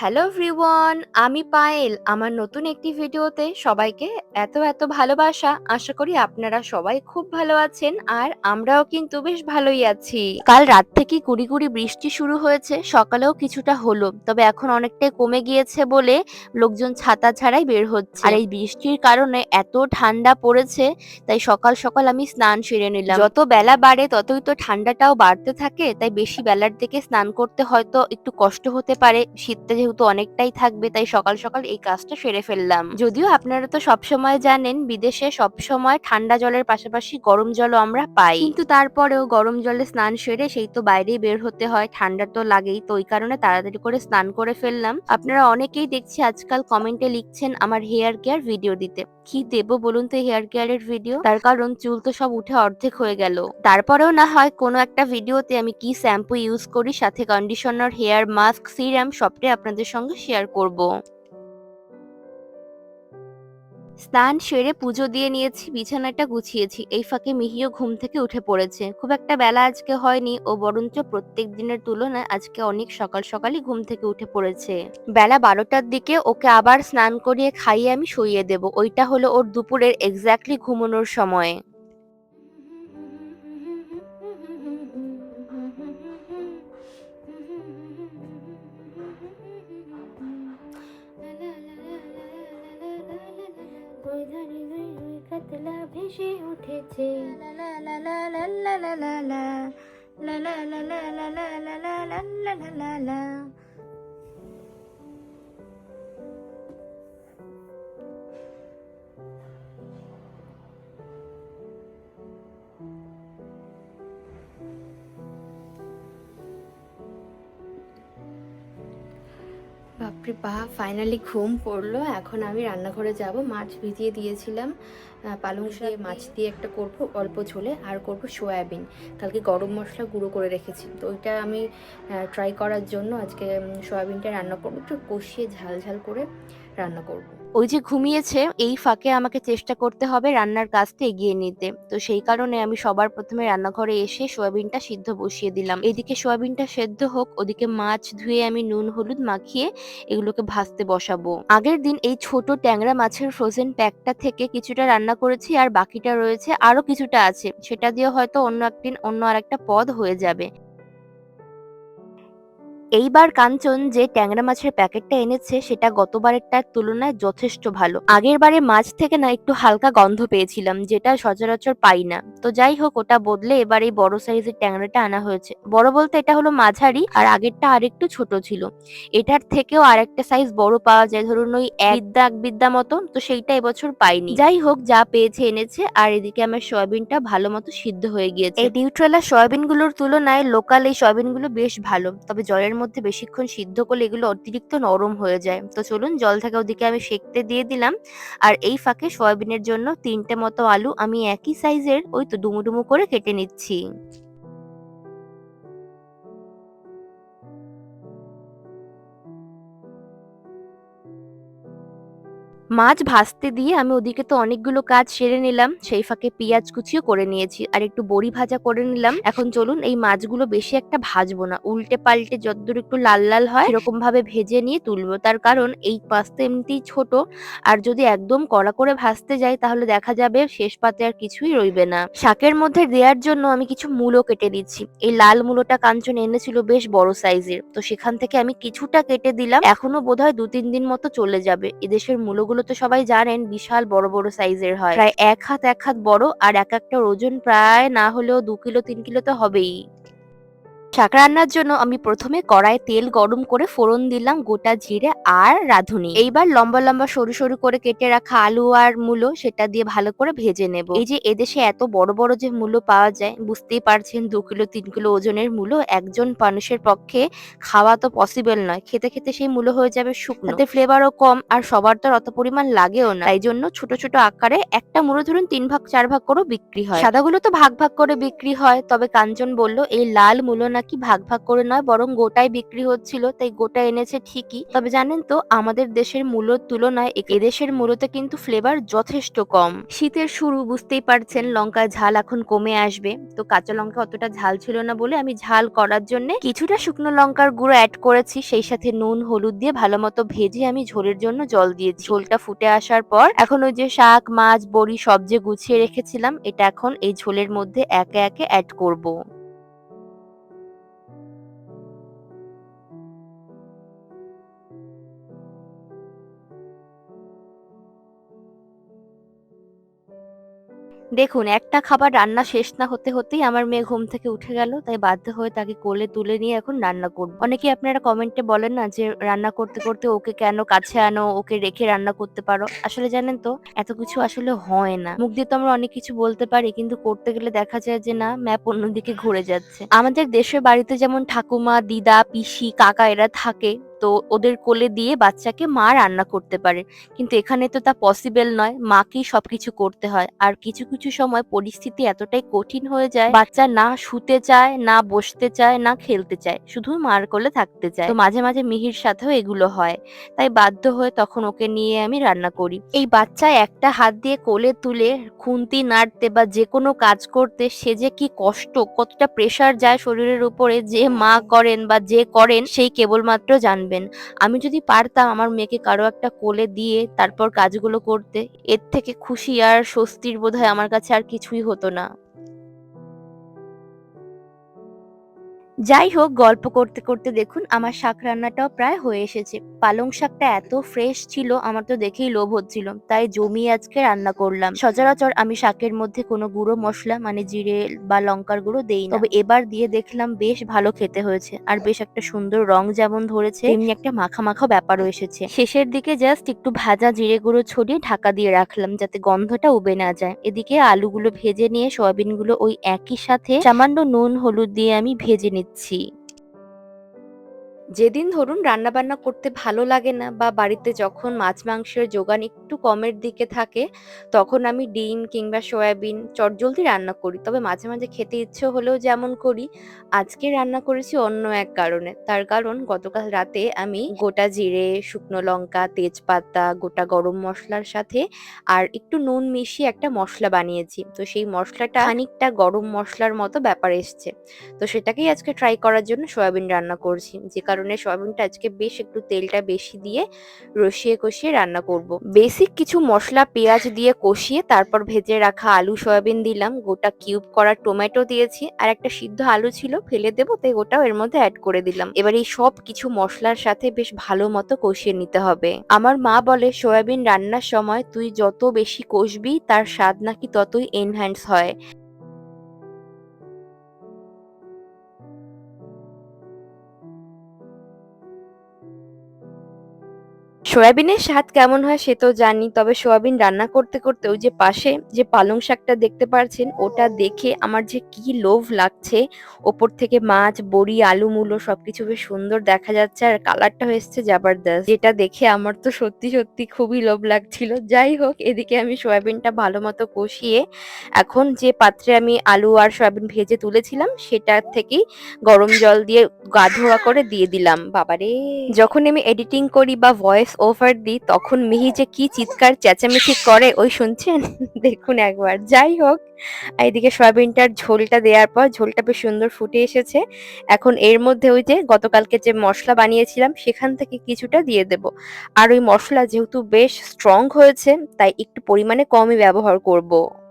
Hello everyone আমি পায়েল। আমার নতুন একটি ভিডিওতে সবাইকে এত এত ভালোবাসা। আশা করি আপনারা সবাই খুব ভালো আছেন আর আমরাও কিন্তু বেশ ভালোই আছি। কাল রাত থেকে কুড়ি কুড়ি বৃষ্টি শুরু হয়েছে, সকালেও কিছুটা হলো। তবে এখন অনেকটাই কমে গিয়েছে বলে লোকজন ছাতা ছাড়াই বের হচ্ছে। আর এই বৃষ্টির কারণে এত ঠান্ডা পড়েছে, তাই সকাল সকাল আমি স্নান সেরে নিলাম। যত বেলা বাড়ে, ততই তো ঠান্ডাটাও বাড়তে থাকে, তাই বেশি বেলার দিকে স্নান করতে হয়তো একটু কষ্ট হতে পারে, শীতটা যেহেতু অনেকটাই থাকবে, তাই সকাল সকাল এই কাজটা সেরে ফেললাম। যদিও আপনারা তো সবসময় জানেন, বিদেশে সবসময় ঠান্ডা জলের পাশাপাশি গরম জলও আমরা পাই। কিন্তু তারপরেও গরম জলে স্নান সেরে সেই তো বাইরেই বের হতে হয়, ঠান্ডা তো লাগেই, তো ওই কারণে তাড়াতাড়ি করে স্নান করে ফেললাম। আপনারা অনেকেই দেখছি আজকাল কমেন্টে লিখছেন, আমার হেয়ার কেয়ার ভিডিও দিতে। কি দেবো বলুন তো হেয়ার কেয়ারের ভিডিও? তার কারণ চুল তো সব উঠে অর্ধেক হয়ে গেল। তারপরেও না হয় কোনো একটা ভিডিওতে আমি কি শ্যাম্পু ইউজ করি, সাথে কন্ডিশনার, হেয়ার মাস্ক সিরাম সবটাই আপনাদের সঙ্গে শেয়ার করব। স্নান সেরে পুজো দিয়ে নিয়েছি, বিছানাটা গুছিয়েছি। এই ফাঁকে মিহিও ঘুম থেকে উঠে পড়েছে। খুব একটা বেলা আজকে হয়নি ও বরঞ্চ প্রত্যেক দিনের তুলনায় আজকে অনেক সকাল সকালই ঘুম থেকে উঠে পড়েছে। বেলা বারোটার দিকে ওকে আবার স্নান করিয়ে খাইয়ে আমি শুইয়ে দেব। ওইটা হলো ওর দুপুরের এক্স্যাক্টলি ঘুমানোর সময়। ধারে ধরে কাতলা ভেসে উঠেছে লা লা লা লা লা লা লা লা লা লা লা লা লা লা লা বাপরে বা ফাইনালি ঘুম পড়ল। এখন আমি রান্নাঘরে যাব। মাছ ভিজিয়ে দিয়েছিলাম। পালং শাক মাছ দিয়ে একটা করব, অল্প ঝোলে। আর করব সয়াবিন। কালকে গরম মশলা গুঁড়ো করে রেখেছি। তো ওইটা আমি ট্রাই করার জন্য আজকে সয়াবিনটা রান্না করব। একটু কষিয়ে ঝাল ঝাল করে রান্না করব। ওই যে ঘুমিয়েছে, এই ফাঁকে আমাকে চেষ্টা করতে হবে রান্নার কাজটা এগিয়ে নিতে। তো সেই কারণে আমি সবার প্রথমে রান্নাঘরে এসে সয়াবিনটা সিদ্ধ বসিয়ে দিলাম। এদিকে সয়াবিনটা সেদ্ধ হোক, ওদিকে মাছ ধুয়ে আমি নুন, হলুদ মাখিয়ে এগুলোকে ভাজতে বসাবো। আগের দিন এই ছোট ট্যাংরা মাছের ফ্রোজেন প্যাকটা থেকে কিছুটা রান্না করেছি আর বাকিটা রয়েছে আরও কিছুটা আছে। সেটা দিয়ে হয়তো অন্য একদিন অন্য আরেকটা পদ হয়ে যাবে। এইবার কাঞ্চন যে ট্যাংরা মাছের প্যাকেটটা এনেছে সেটা গতবারেরটার তুলনায় যথেষ্ট ভালো। আগের বারে মাছ থেকে না একটু হালকা গন্ধ পেয়েছিলাম যেটা সচরাচর পাই না। তো যাই হোক ওটা বদলে এবার এই বড় সাইজের ট্যাংরাটা আনা হয়েছে। বড় বলতে এটা হলো মাঝারি আর আগেরটা আরেকটু ছোট ছিল। এটার থেকেও আরেকটা সাইজ বড় পাওয়া যায় ধরুন ওই এক বিদ্যা এক বিদ্যা মতো তো সেইটা এবছর পাইনি। যাই হোক যা পেয়েছে এনেছে আর এদিকে আমার সয়াবিনটা ভালো মতো সিদ্ধ হয়ে গিয়েছে। এই নিউট্রেলা সয়াবিনগুলোর তুলনায় লোকাল এই সয়াবিনগুলো বেশ ভালো তবে জলের মধ্যে বেশিক্ষণ সিদ্ধ করলে এগুলো অতিরিক্ত নরম হয়ে যায়। তো চলুন জল থাকা ওদিকে আমি সেকতে দিয়ে দিলাম। আর এই ফাঁকে সয়াবিনের জন্য তিনটে মতো আলু আমি একই সাইজের ওই তো ডুমু ডুমু করে কেটে নিচ্ছি। মাছ ভাজতে দিয়ে আমি ওদিকে তো অনেকগুলো কাজ সেরে নিলাম। সেই ফাঁকে পেঁয়াজ কুচিও করে নিয়েছি আর একটু বড়ি ভাজা করে নিলাম। এখন চলুন এই মাছগুলো বেশি একটা ভাজবো না। উল্টে পাল্টে যতদূর একটু লাল লাল হয় এরকম ভাবে ভেজে নিয়ে তুলবো। তার কারণ এই মাছ তো এমনিতেই ছোট আর যদি একদম কড়া করে ভাজতে যাই তাহলে দেখা যাবে শেষ পাতে আর কিছুই রইবে না। শাকের মধ্যে দেওয়ার জন্য আমি কিছু মূলো কেটে দিচ্ছি এই লাল মূলোটা কাঞ্চন এনেছিল বেশ বড় সাইজের। তো সেখান থেকে আমি কিছুটা কেটে দিলাম। এখনও বোধহয় দু তিন দিন মতো চলে যাবে। এদেশের মূলোগুলো তো সবাই জানেন, বিশাল বড় বড় সাইজের হয়। প্রায় এক হাত এক হাত বড় আর এক একটা ওজন প্রায় না হলেও দু কিলো, তিন কিলো তো হবেই। শাক রান্নার জন্য আমি প্রথমে কড়াই তেল গরম করে ফোড়ন দিলাম গোটা জিরে আর রাঁধুনি। এইবার লম্বা লম্বা সরু সরু করে কেটে রাখা আলু আর মূলো সেটা দিয়ে ভালো করে ভেজে নেব। এই যে এদেশে এত বড় বড় যে মূলো পাওয়া যায়, বুঝতেই পারছেন দু কিলো, তিন কিলো ওজনের মূলো একজন মানুষের পক্ষে খাওয়া তো পসিবল নয়। খেতে খেতে সেই মূলো হয়ে যাবে শুকনো। তাতে ফ্লেভারও কম আর সবার তো অত পরিমাণ লাগেও না। তাই জন্য ছোট ছোট আকারে একটা মূলো ধরুন তিন ভাগ, চার ভাগ করেও বিক্রি হয়। সাদাগুলো তো ভাগ ভাগ করে বিক্রি হয়, তবে কাঞ্চন বলল, এই লাল মূলো নাকি নাকি ভাগ ভাগ করে নয়, বরং গোটাই বিক্রি হচ্ছিল, তাই গোটা এনেছে ঠিকই। তবে জানেন তো, আমাদের দেশের মূল্যর তুলনায় এদেশের মূল্যতে কিন্তু ফ্লেভার যথেষ্ট কম। শীতের শুরু বুঝতেই পারছেন, লঙ্কার ঝাল এখন কমে আসবে। তো কাঁচা লঙ্কা অতটা ঝাল ছিল না বলে আমি ঝাল করার জন্য কিছুটা শুকনো লঙ্কার গুঁড়ো অ্যাড করেছি। সেই সাথে নুন, হলুদ দিয়ে ভালো মতো ভেজে আমি ঝোলের জন্য জল দিয়েছি। ঝোলটা ফুটে আসার পর এখন ওই যে শাক, মাছ, বড়ি সব যে গুছিয়ে রেখেছিলাম, এটা এখন এই ঝোলের মধ্যে একে একে অ্যাড করব। দেখুন, একটা খাবার রান্না শেষ না হতে হতেই আমার মেয়ে ঘুম থেকে উঠে গেল, তাই বাধ্য হয়ে তাকে কোলে তুলে নিয়ে এখন রান্না করব। অনেকে আপনারা কমেন্টে বলেন না যে রান্না করতে করতে ওকে কেন কাছে আনো, ওকে রেখে রান্না করতে পারো। আসলে জানেন তো, এত কিছু আসলে হয় না। মুখ দিয়ে তো আমরা অনেক কিছু বলতে পারি, কিন্তু করতে গেলে দেখা যায় যে না, ম্যাপ অন্যদিকে ঘুরে যাচ্ছে। আমাদের দেশের বাড়িতে যেমন ঠাকুমা, দিদা, পিসি, কাকা এরা থাকে তো ওদের কোলে দিয়ে বাচ্চাকে মা রান্না করতে পারে। কিন্তু এখানে তো তা পসিবল নয়। মাকেই সবকিছু করতে হয়। আর কিছু কিছু সময় পরিস্থিতি এতটাই কঠিন হয়ে যায়, বাচ্চা না শুতে চায়, না বসতে চায়, না খেলতে চায়। শুধু মার কোলে থাকতে চায়। তো মাঝে মাঝে মিহির সাথেও এগুলো হয়। তাই বাধ্য হয়ে তখন ওকে নিয়ে আমি রান্না করি। এই বাচ্চা একটা হাত দিয়ে কোলে তুলে খুন্তি নাড়তে বা যে কোনো কাজ করতে সে যে কি কষ্ট, কতটা প্রেসার যায় শরীরের উপরে যে মা করেন বা যে করেন, সেই কেবলমাত্র জানবেন আমি যদি পারতাম আমার মেয়েকে কারও একটা কোলে দিয়ে তারপর কাজগুলো করতে, এর থেকে খুশি আর স্বস্তির বোধহয় আমার কাছে আর কিছুই হতো না। যাই হোক, গল্প করতে করতে দেখুন আমার শাক রান্নাটাও প্রায় হয়ে এসেছে। পালং শাকটা এত ফ্রেশ ছিল, আমার তো দেখেই লোভ হচ্ছিল। তাই জমিয়ে আজকে রান্না করলাম। সচরাচর আমি শাকের মধ্যে কোনো গুঁড়ো মশলা মানে জিরে বা লঙ্কার গুঁড়ো দেই তবে এবার দিয়ে দেখলাম বেশ ভালো খেতে হয়েছে। আর বেশ একটা সুন্দর রং যেমন ধরেছে, তেমনি একটা মাখা মাখা ব্যাপারও এসেছে। শেষের দিকে জাস্ট একটু ভাজা জিরে গুঁড়ো ছড়িয়ে ঢাকা দিয়ে রাখলাম, যাতে গন্ধটা উবে না যায়। এদিকে আলুগুলো ভেজে নিয়ে, সয়াবিনগুলো ওই একই সাথে সামান্য নুন, হলুদ দিয়ে আমি ভেজে নিচ্ছি যেদিন ধরুন রান্নাবান্না করতে ভালো লাগে না বা বাড়িতে যখন মাছ মাংসের যোগান একটু কমের দিকে থাকে, তখন আমি ডিম কিংবা সয়াবিন চটজলদি রান্না করি। তবে মাঝে মাঝে খেতে ইচ্ছে হলেও যেমন করি, আজকে রান্না করেছি অন্য এক কারণে। তার কারণ গতকাল রাতে আমি গোটা জিরে, শুকনো লঙ্কা, তেজপাতা, গোটা গরম মশলার সাথে আর একটু নুন মিশিয়ে একটা মশলা বানিয়েছি। তো সেই মশলাটা খানিকটা গরম মশলার মতো ব্যাপার এসছে। তো সেটাকেই আজকে ট্রাই করার জন্য সয়াবিন রান্না করছি। যে কারণে সয়াবিনটা আজকে বেশ একটু তেলটা বেশি দিয়ে রসিয়ে কষিয়ে রান্না করব। বেসিক কিছু মশলা, পেঁয়াজ দিয়ে কষিয়ে তারপর ভেজে রাখা আলু সয়াবিন দিলাম। গোটা কিউব করা টমেটো দিয়েছি। আর একটা সিদ্ধ আলু ছিল, ফেলে দেবো, তাই ওটাও এর মধ্যে অ্যাড করে দিলাম। এবার এই সব কিছু মশলার সাথে বেশ ভালো মতো কষিয়ে নিতে হবে। আমার মা বলে, সয়াবিন রান্নার সময় তুই যত বেশি কষবি, তার স্বাদ নাকি ততই এনহ্যান্স হয়। সয়াবিনের স্বাদ কেমন হয় সে তো জানি, তবে সয়াবিন রান্না করতে করতে ওই যে পাশে যে পালং শাকটা দেখতে পারছেন, ওটা দেখে আমার যে কি লোভ লাগছে। ওপর থেকে মাছ, বড়ি, আলু, মূলো সবকিছু বেশ সুন্দর দেখা যাচ্ছে আর কালারটা হয়েছে জাবারদস্ত। যেটা দেখে আমার তো সত্যি সত্যি খুবই লোভ লাগছিল। যাই হোক, এদিকে আমি সয়াবিনটা ভালো মতো কষিয়ে এখন যে পাত্রে আমি আলু আর সয়াবিন ভেজে তুলেছিলাম, সেটা থেকেই গরম জল দিয়ে গা ধোয়া করে দিয়ে দিলাম। বাবারে! যখন আমি এডিটিং করি বা ভয়েস ওভার দিই তখন মিহি যে কি চিৎকার চেঁচামেচি করে, ওই শুনছেন? দেখুন একবার। যাই হোক, এইদিকে সয়াবিনটার ঝোলটা দেওয়ার পর ঝোলটা বেশ সুন্দর ফুটে এসেছে। এখন এর মধ্যে ওই যে গতকালকে যে মশলা বানিয়েছিলাম, সেখান থেকে কিছুটা দিয়ে দেব। আর ওই মশলা যেহেতু বেশ স্ট্রং হয়েছে, তাই একটু পরিমাণে কমই ব্যবহার করব।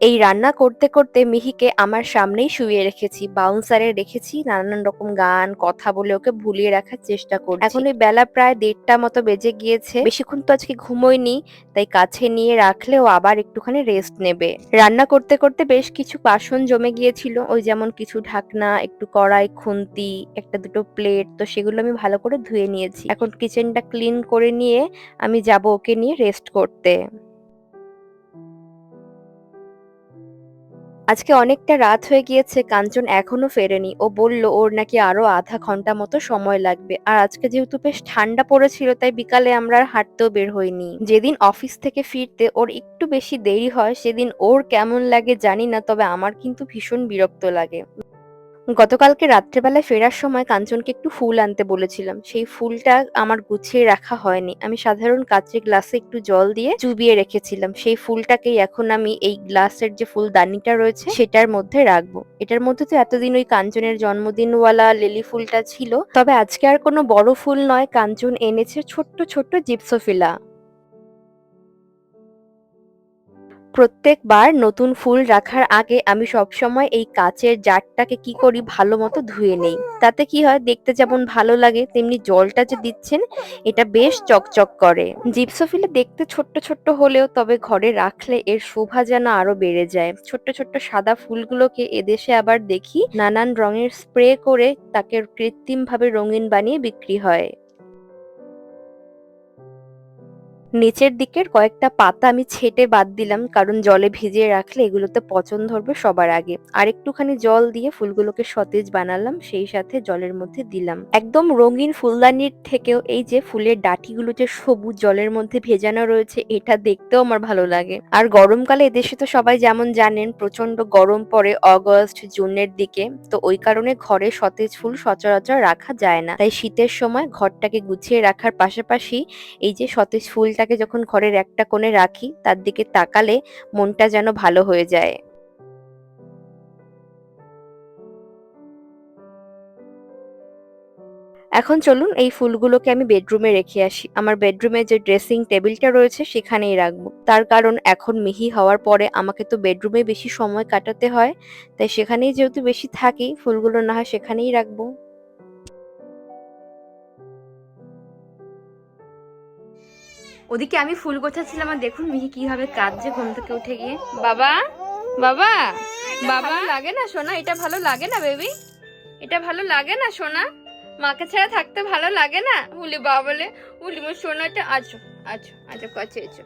এই রান্না করতে করতে মিহিকে আমার সামনেই শুয়ে রেখেছি বাউন্সারে রেখেছি নানান রকম গান, কথা বলে ওকে ভুলিয়ে রাখার চেষ্টা করছি। এখন ওই বেলা প্রায় দেড়টা মতো বেজে গিয়েছে, বেশিক্ষণ তো আজকে ঘুমোয়নি তাই কাছে নিয়ে রাখলে ও আবার একটুখানি রেস্ট নেবে। রান্না করতে করতে বেশ কিছু বাসন জমে গিয়েছিল, ওই যেমন কিছু ঢাকনা, একটু কড়াই, খুন্তি, একটা দুটো প্লেট তো সেগুলো আমি ভালো করে ধুয়ে নিয়েছি। এখন কিচেনটা ক্লিন করে নিয়ে আমি যাব ওকে নিয়ে রেস্ট করতে। আজকে অনেকটা রাত হয়ে গিয়েছে, কাঞ্চন এখনও ফেরেনি। ও বলল, ওর নাকি আরও আধা ঘণ্টা মতো সময় লাগবে। আর আজকে যেহেতু বেশ ঠান্ডা পড়েছিল, তাই বিকালে আমরা আর হাঁটতেও বের হইনি। যেদিন অফিস থেকে ফিরতে ওর একটু বেশি দেরি হয়, সেদিন ওর কেমন লাগে জানি না, তবে আমার কিন্তু ভীষণ বিরক্ত লাগে। গতকালকে রাত্রেবেলায় ফেরার সময় কাঞ্চনকে একটু ফুল আনতে বলেছিলাম। সেই ফুলটা আমার গুছিয়ে রাখা হয়নি। আমি সাধারণ কাচের গ্লাসে একটু জল দিয়ে চুবিয়ে রেখেছিলাম। সেই ফুলটাকেই এখন আমি এই গ্লাসের যে ফুলদানিটা রয়েছে, সেটার মধ্যে রাখব। এটার মধ্যে তো এতদিন ওই কাঞ্চনের জন্মদিনওয়ালা লিলি ফুলটা ছিল। তবে আজকে আর কোনো বড় ফুল নয়। কাঞ্চন এনেছে ছোট্ট ছোট্ট জিপসোফিলা। প্রত্যেকবার নতুন ফুল রাখার আগে আমি সবসময় এই কাচের জারটাকে কি করি ভালো মতো ধুয়ে নেই। তাতে কি হয়, দেখতে যেমন ভালো লাগে, তেমনি জলটা যে দিচ্ছেন, এটা বেশ চকচক করে। জিপসোফিলে দেখতে ছোট্ট ছোট্ট হলেও তবে ঘরে রাখলে এর শোভা যেন আরও বেড়ে যায়। ছোট্ট ছোট্ট সাদা ফুলগুলোকে এদেশে আবার দেখি, নানান রঙের স্প্রে করে তাকে কৃত্রিম ভাবে রঙিন বানিয়ে বিক্রি হয়। নিচের দিকের কয়েকটা পাতা আমি ছেটে বাদ দিলাম, কারণ জলে ভিজিয়ে রাখলে এগুলোতে পচন ধরবে সবার আগে। আর একটুখানি জল দিয়ে ফুলগুলোকে সতেজ বানালাম, সেই সাথে জলের মধ্যে দিলাম। একদম রঙিন ফুলদানির থেকেও এই যে ফুলের ডাঁটিগুলো যে সবুজ জলের মধ্যে ভেজানো রয়েছে, এটা দেখতেও আমার ভালো লাগে। আর গরমকালে এদেশে তো সবাই যেমন জানেন প্রচণ্ড গরম পড়ে অগস্ট, জুনের দিকে, তো ওই কারণে ঘরে সতেজ ফুল সচরাচর রাখা যায় না। তাই শীতের সময় ঘরটাকে গুছিয়ে রাখার পাশাপাশি এই যে সতেজ ফুলটাকে যখন ঘরের একটা কোণে রাখি, তার দিকে তাকালে মনটা যেন ভালো হয়ে যায়। এখন চলুন এই ফুলগুলোকে আমি বেডরুমে রেখে আসি। আমার বেডরুমে যে ড্রেসিং টেবিলটা রয়েছে, সেখানেই রাখব। তার কারণ এখন মিহি হওয়ার পরে আমাকে তো বেডরুমে বেশি সময় কাটাতে হয়, তাই সেখানেই যেহেতু বেশি থাকি, ফুলগুলো না হয় সেখানেই রাখব। ওদিকে আমি ফুল গোছাচ্ছিলাম আর দেখুন মিহি কীভাবে কাঁদছে ঘুম থেকে উঠে গিয়ে। বাবা বাবা বাবা। লাগে না সোনা? এটা ভালো লাগে না বেবি? এটা ভালো লাগে না সোনা? মাকে ছাড়া থাকতে ভালো লাগে না? উলি বাবা বলে উলি মোর সোনাটা আছো আছো আছো কাছে এসো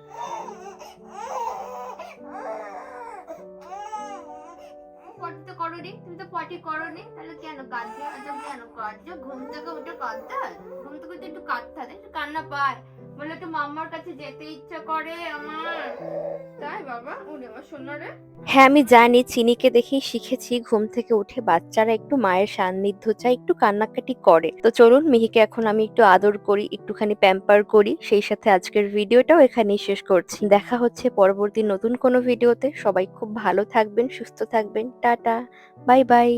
পটি তো করোনি তুমি তো পটি করোনি তাহলে কেন কাঁদছো? কেন কাঁদছো? ঘুম থেকে উঠে কাঁদতে হয়। ঘুম থেকে উঠে একটু কাঁদতে হয় একটু কান্না পায়। বলে একটু মাম্মার কাছে যেতে ইচ্ছা করে আমার। তাই বাবা, উনি আমার হ্যাঁ আমি জানি, চিনিকে দেখেই শিখেছি, ঘুম থেকে উঠে বাচ্চারা একটু মায়ের সান্নিধ্য চায়, একটু কান্নাকাটি করে। তো চলুন, মিহিকে এখন আমি একটু আদর করি, একটুখানি প্যাম্পার করি, সেই সাথে আজকের ভিডিওটাও এখানেই শেষ করছি। দেখা হচ্ছে পরবর্তী নতুন কোনো ভিডিওতে। সবাই খুব ভালো থাকবেন, সুস্থ থাকবেন। Tata, bye bye.